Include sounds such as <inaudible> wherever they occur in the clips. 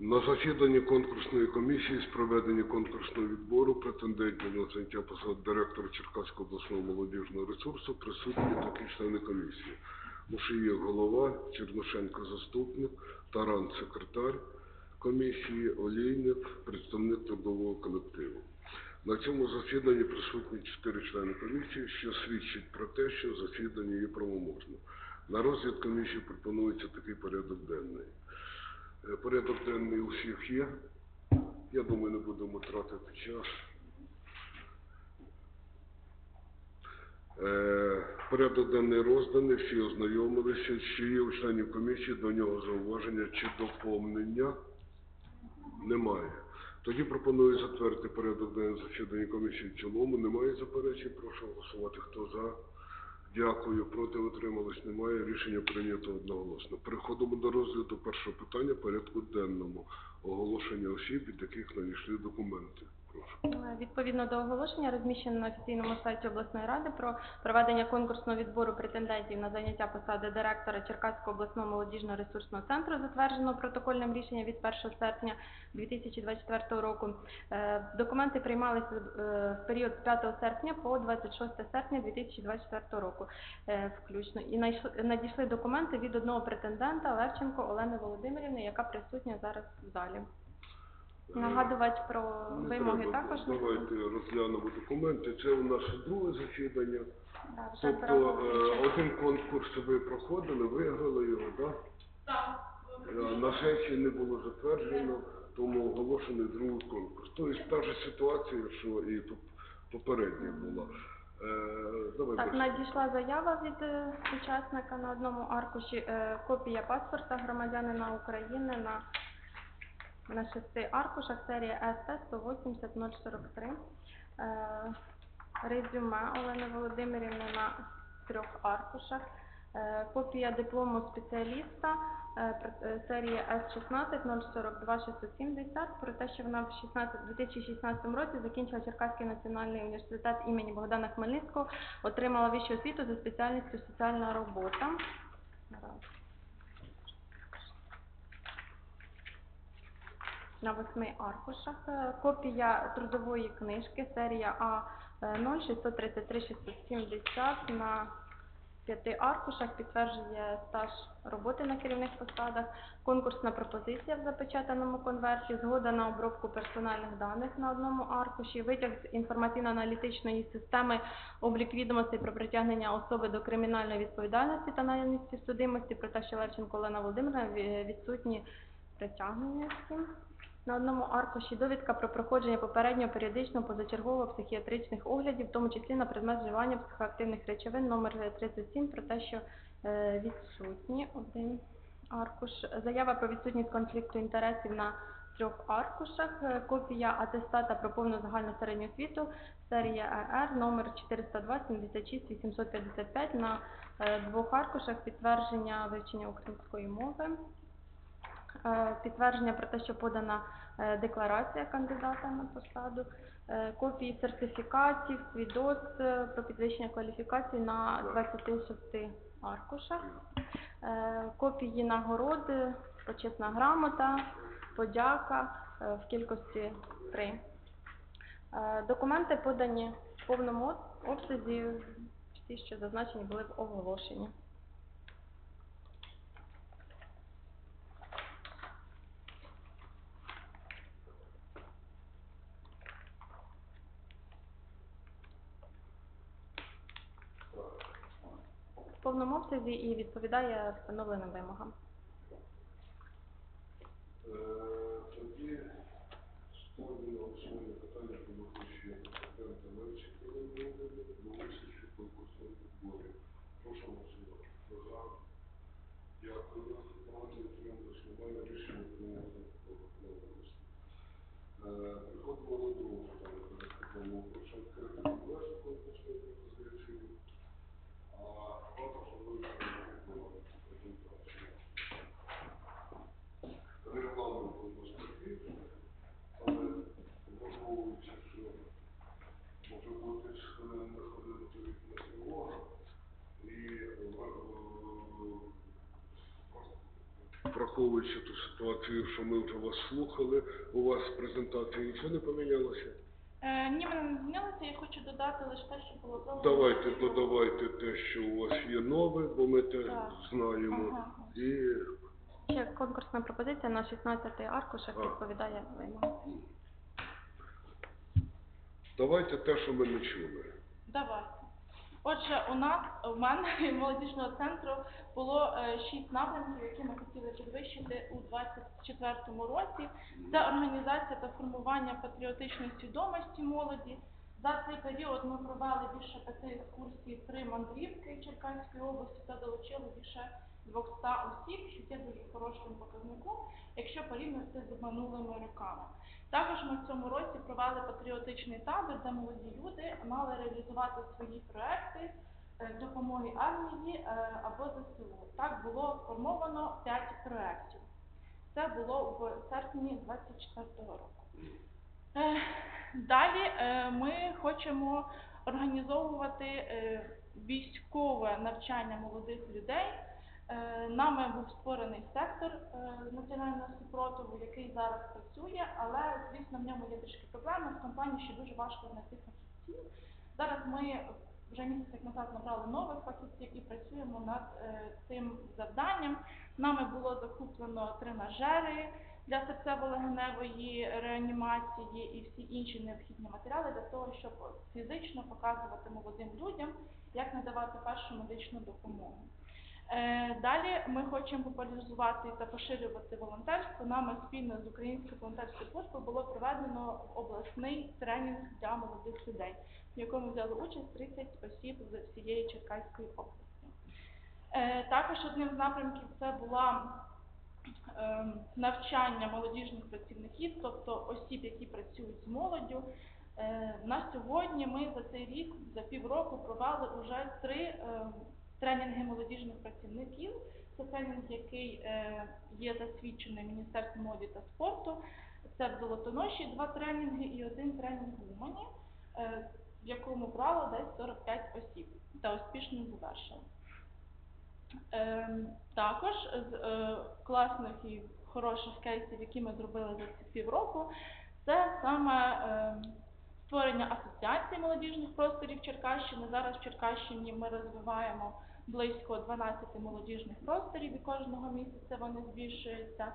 На засіданні конкурсної комісії з проведення конкурсного відбору претендентів на заняття посад директора Черкаського обласного молодіжного ресурсу присутні такі члени комісії. Мушиєв голова, Черношенко заступник, Таран секретар комісії, Олійник, представник трудового колективу. На цьому засіданні присутні чотири члени комісії, що свідчить про те, що засідання є правоможним. На розгляд комісії пропонується такий порядок денний. Е, Порядок денний у всіх є. Я думаю, не будемо тратити час. Е, Порядок денний розданий, всі ознайомилися, чи є у членів комісії до нього зауваження чи доповнення. Немає. Тоді пропоную затвердити порядок денний засідання комісії в цілому. Немає заперечень. Прошу голосувати. Хто за? Дякую. Проти утримались немає. Рішення прийнято одноголосно. Переходимо до розгляду першого питання порядку денному. Оголошення осіб, від яких надійшли документи. Е, Відповідно до оголошення, розміщено на офіційному сайті обласної ради про проведення конкурсного відбору претендентів на заняття посади директора Черкаського обласного молодіжного ресурсного центру, затвердженого протокольним рішенням від 1 серпня 2024 року. Е, Документи приймалися е, в період з 5 серпня по 26 серпня 2024 року включно. І надійшли документи від одного претендента Левченко Олени Володимирівни, яка присутня зараз в залі. Нагадувати про вимоги треба. також Давайте розглянемо документи. Це у нас друге засідання. Да, вже Тобто е, один конкурс ви проходили, виграли його, так? Так. На сесії не було затверджено, тому оголошений другий конкурс. Тобто та ж ситуація, що і поп- попередня була. Е, Давай, Так, Борис. надійшла заява від е, учасника на одному аркуші, е, копія паспорта громадянина України на, на шести аркушах, серія СТ 180 043. Е, резюме Олени Володимирівни на трьох аркушах. Е, Копія диплому спеціаліста е, пр- е, серія С16 042 670 про те, що вона в 2016 році закінчила Черкаський національний університет імені Богдана Хмельницького, отримала вищу освіту за спеціальністю соціальна робота. На восьми аркушах. Е, Копія трудової книжки, серія А е, 0 633 670 на п'яти аркушах підтверджує стаж роботи на керівних посадах, конкурсна пропозиція в запечатаному конверті, згода на обробку персональних даних на одному аркуші, витяг з інформаційно-аналітичної системи, облік відомостей про притягнення особи до кримінальної відповідальності та наявності судимості, про те, що Левченко Олена Володимирівна ві- відсутні притягнення. На одному аркуші довідка про проходження попереднього періодичного позачергового психіатричних оглядів, в тому числі на предмет вживання психоактивних речовин номер 37, про те, що е, відсутні один аркуш. Заява про відсутність конфлікту інтересів на трьох аркушах. Е, Копія атестата про повну загальну середню освіту, серія ЕР, номер 402 76 855 на е, двох аркушах підтвердження вивчення української мови. Е, підтвердження про те, що подана е, декларація кандидата на посаду, е, копії сертифікатів, свідоцтв про підвищення кваліфікації на 26 аркушах, копії нагород, е, почесна грамота, подяка в кількості 3. Документи подані в повному обсязі, всі, що зазначені, були в оголошенні. в повному обсязі і відповідає встановленим вимогам. Е, Тоді на голосування питання про виключення президента Левчика Володимира до участі в конкурсному відборі. Прошу голосувати. За? Дякую. Проти утримались немає. Рішення прийнято одноголосно. Е, Переходимо до другого питання порядку денного. Прошу відкрити конкурсну конкурсну пропозицію. А також вирішення виконувати презентацію. Регламент у нас такий, але враховуючи, що може бути з хвилини на хвилину повітряна тривога, і е, враховуючи ту ситуацію, що ми вже вас слухали, у вас в презентації нічого не помінялося? Е, ні, мене не змінилося, я хочу додати лише те, що було зроблено. Давайте додавайте те, що у вас є нове, бо ми те Так. знаємо. Ага. І Ще конкурсна пропозиція на 16 аркушах відповідає вимогам. давайте те, що ми не чули. Давайте. Отже, у нас, у мене <laughs> молодіжного центру було е, шість напрямків, які ми хотіли підвищити у 2024 році. Це організація та формування патріотичної свідомості молоді. За цей період ми провели більше п'яти екскурсій, три мандрівки Черкаської області та долучили більше 200 осіб, що є дуже хорошим показником, якщо порівняти з минулими роками. Також ми в цьому році провели патріотичний табір, де молоді люди мали реалізувати свої проекти е, допомоги армії е, або ЗСУ. Так було сформовано 5 проєктів. Це було в серпні 24 року. Е, Далі е, ми хочемо організовувати е, військове навчання молодих людей. Нами був створений сектор національного супротиву, який зараз працює, але звісно в ньому є трішки проблеми. В компанії ще дуже важко знайти фахівців. Зараз ми вже місяць назад набрали нових фахівців і працюємо над цим завданням. Нами було закуплено тренажери для серцево-легеневої реанімації і всі інші необхідні матеріали для того, щоб фізично показувати молодим людям, як надавати першу медичну допомогу. Е, Далі ми хочемо популяризувати та поширювати волонтерство. Нами спільно з Українською волонтерською службою було проведено обласний тренінг для молодих людей, в якому взяли участь 30 осіб з всієї Черкаської області. Е, Також одним з напрямків це була навчання молодіжних працівників, тобто осіб, які працюють з молоддю. Е, На сьогодні ми за цей рік, за півроку, провели вже три ем, тренінги молодіжних працівників. Це тренінг, який е, є засвідчений Міністерством молоді та спорту. Це в Золотоноші два тренінги і один тренінг в Умані, е, в якому брало десь 45 осіб та успішно завершили. Ем, також з е, класних і хороших кейсів, які ми зробили за ці півроку, це саме ем, створення асоціації молодіжних просторів Черкащини. Зараз в Черкащині ми розвиваємо близько 12 молодіжних просторів і кожного місяця вони збільшуються.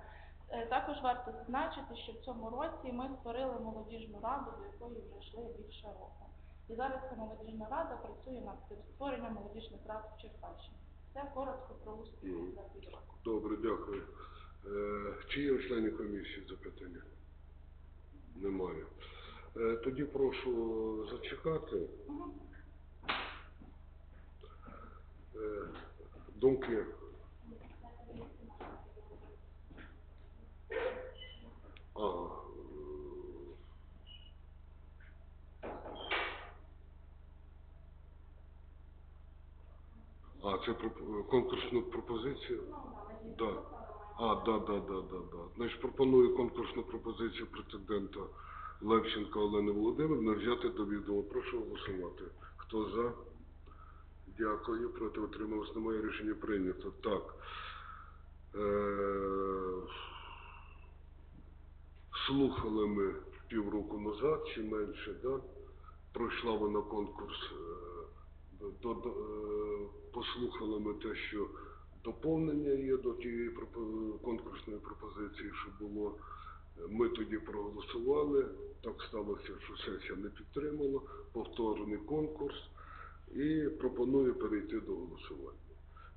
Е, Також варто зазначити, що в цьому році ми створили молодіжну раду, до якої вже йшли більше року. І зараз ця молодіжна рада працює над створенням молодіжних рад в Черкащині. Це коротко про успіх mm. за півроку. Добре, дякую. Е, чи є у членів комісії запитання? Немає. Е, тоді прошу зачекати. Е, думки. Ага. А, це проп- конкурсну пропозицію? Да. А, да, да, да, да, да. Значить, пропоную конкурсну пропозицію претендента Левченка Олени Володимирівни взяти до відома. Прошу голосувати. Хто за? Дякую. Проти утрималось немає рішення прийнято. Так. Е- слухали ми півроку назад чи менше, да? Пройшла вона конкурс. е, до, е, послухали ми те, що доповнення є до тієї конкурсної пропозиції, що було. Ми тоді проголосували. Так сталося, що сесія не підтримала. Повторений конкурс і пропоную перейти до голосування.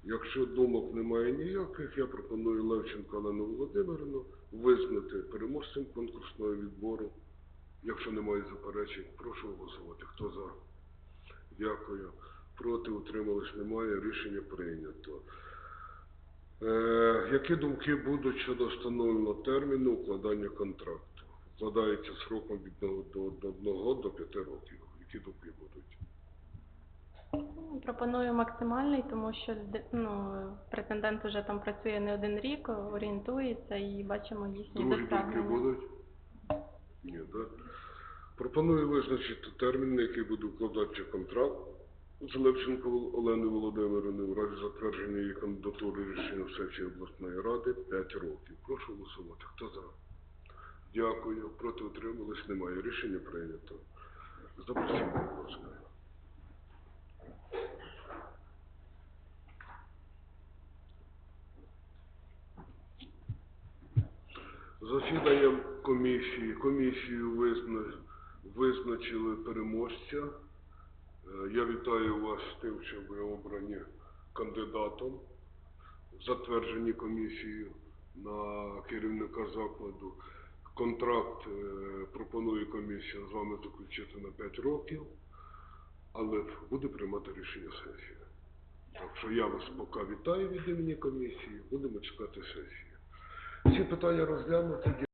Якщо думок немає ніяких, я пропоную Левченко Олену Володимирівну визнати переможцем конкурсного відбору. Якщо немає заперечень, прошу голосувати. Хто за? Дякую. Проти утримались немає. Рішення прийнято. Е, які думки будуть щодо встановленого терміну укладання контракту? Вкладається сроком від одного до, до одного до п'яти років. Які думки будуть? Ну, Пропоную максимальний, тому що ну, претендент вже там працює не один рік, орієнтується і бачимо їхні Другі думки досягнення. будуть? Ні, так? Пропоную визначити термін, на який буде укладатися контракт З Левченко Олени Володимирівни в разі затвердження її кандидатури рішення сесії обласної ради 5 років. Прошу голосувати. Хто за? Дякую. Проти утримались? Немає. Рішення прийнято. Запросіть, будь ласка. Засіданням комісії. Комісію визна... визначили переможця. Е, Я вітаю вас з тим, що ви обрані кандидатом, затверджені комісією на керівника закладу. Контракт е, пропонує комісія з вами заключити на 5 років, але буде приймати рішення сесії. Так що я вас поки вітаю від імені комісії, будемо чекати сесії. Всі питання розглянуті.